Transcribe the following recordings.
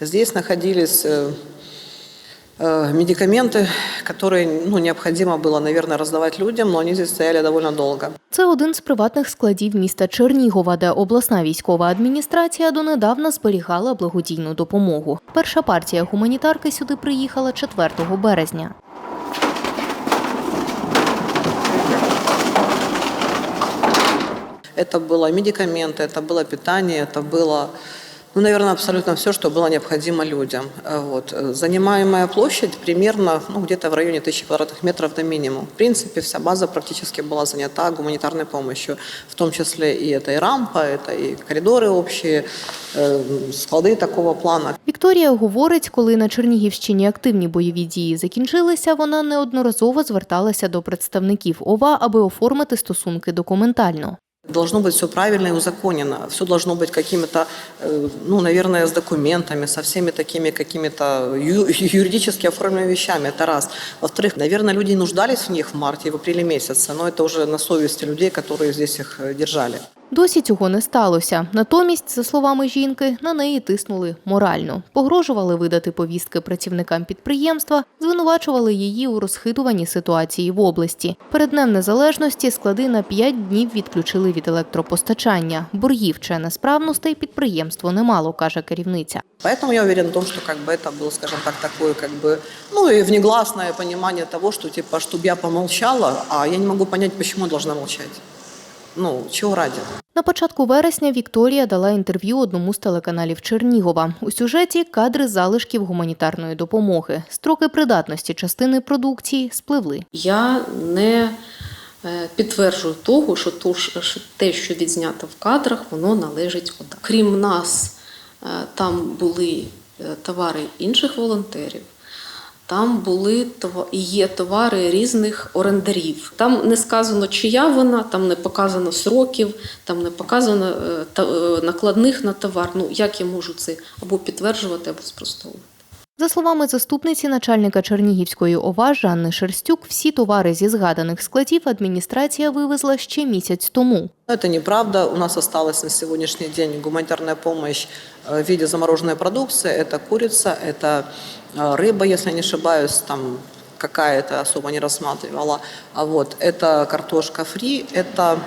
Здесь находились э, э, медикаменты, которые ну, необходимо было, наверное, раздавать людям, но они здесь стояли довольно долго. Це один з приватних складів міста Чернігова, де обласна військова адміністрація донедавна зберігала благодійну допомогу. Перша партія гуманітарки сюди приїхала 4 березня. Это было медикаменты, это было питание, это было, ну, наверное, абсолютно все, что было необходимо людям. Э, Вот. Э, Занимаемая площадь примерно ну, где-то в районе тысячи квадратных метров до минимум. В принципе, вся база практически была занята гуманитарной помощью, в том числе и это и рампа, это и коридоры общие, э, склады такого плана. Вікторія говорить, коли на Чернігівщині активні бойові дії закінчилися, вона неодноразово зверталася до представників ОВА, аби оформити стосунки документально. Должно быть все правильно и узаконено. Все должно быть какими-то, э, ну, наверное, с документами, со всеми такими какими-то ю- юридически оформленными вещами. Это раз. Во-вторых, наверное, люди нуждались в них в марте, в апреле месяце, но это уже на совести людей, которые здесь их э, держали. Досі цього не сталося. Натомість, за словами жінки, на неї тиснули морально, погрожували видати повістки працівникам підприємства, звинувачували її у розхитуванні ситуації в області. Перед днем незалежності склади на 5 днів відключили від електропостачання. Боргів чи несправностей підприємство не мало, каже керівниця. Поэтому я уверен в том, что как бы это было, скажем так, такое как бы, ну и внегласное понимание того, что типа, чтобы я помолчала, а я не могу понять, почему я должна молчать. Ну, чего ради? На початку вересня Вікторія дала інтерв'ю одному з телеканалів Чернігова. У сюжеті кадри залишків гуманітарної допомоги. Строки придатності частини продукції спливли. Я не е, підтверджую того, що те, що відзнято в кадрах, воно належить ОДА. Крім нас, е, там були е, товари інших волонтерів. Там були і є товари різних орендарів. Там не сказано, чия вона, там не показано сроків, там не показано накладних на товар. Ну як я можу це або підтверджувати, або спростовувати. За словами заступниці начальника Чернігівської ОВА Жанни Шерстюк, всі товари зі згаданих складів адміністрація вивезла ще місяць тому. Но Это неправда. У нас осталась на сегодняшний день гуманитарная помощь э, в виде замороженной продукции. Это курица, это э, рыба, если я не ошибаюсь, там какая-то особо не рассматривала. А вот это картошка фри, это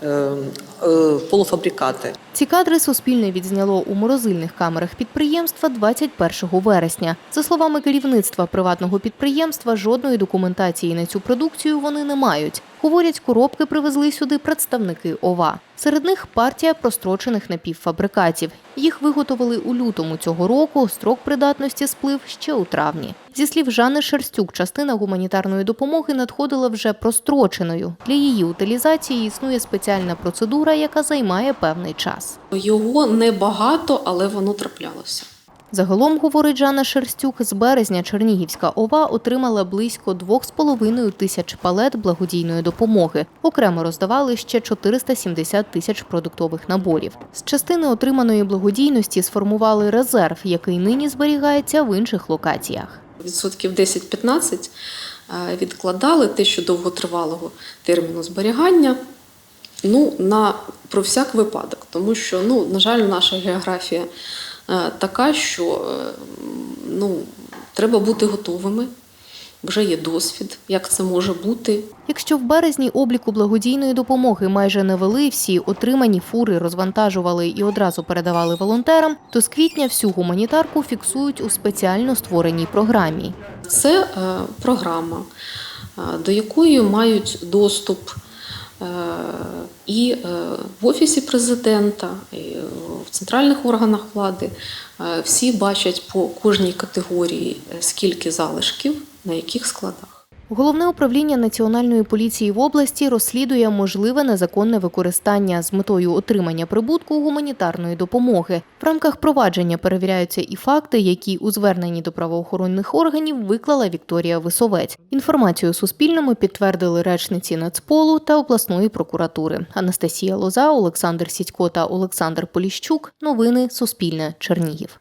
э, э, полуфабрикаты. Ці кадри Суспільне відзняло у морозильних камерах підприємства 21 вересня. За словами керівництва приватного підприємства, жодної документації на цю продукцію вони не мають. Говорять, коробки привезли сюди представники ОВА. Серед них партія прострочених напівфабрикатів. Їх виготовили у лютому цього року. Строк придатності сплив ще у травні. Зі слів Жанни Шерстюк, частина гуманітарної допомоги надходила вже простроченою. Для її утилізації існує спеціальна процедура, яка займає певний час. Його небагато, але воно траплялося. Загалом, говорить Жанна Шерстюк, з березня Чернігівська ОВА отримала близько 2,5 тисяч палет благодійної допомоги. Окремо роздавали ще 470 тисяч продуктових наборів. З частини отриманої благодійності сформували резерв, який нині зберігається в інших локаціях. Відсотків 10-15 е, відкладали те, що довготривалого терміну зберігання. Ну, на про всяк випадок, тому що, ну, на жаль, наша географія е, така, що е, ну, треба бути готовими. Вже є досвід, як це може бути. Якщо в березні обліку благодійної допомоги майже не вели, всі отримані фури розвантажували і одразу передавали волонтерам, то з квітня всю гуманітарку фіксують у спеціально створеній програмі. Це е, програма, е, до якої мають доступ і е, в Офісі президента, і в центральних органах влади. Е, Всі бачать по кожній категорії, е, скільки залишків, на яких складах. Головне управління Національної поліції в області розслідує можливе незаконне використання з метою отримання прибутку гуманітарної допомоги. В рамках провадження перевіряються і факти, які у зверненні до правоохоронних органів виклала Вікторія Висовець. Інформацію Суспільному підтвердили речниці Нацполу та обласної прокуратури. Анастасія Лоза, Олександр Сідько та Олександр Поліщук. Новини Суспільне. Чернігів.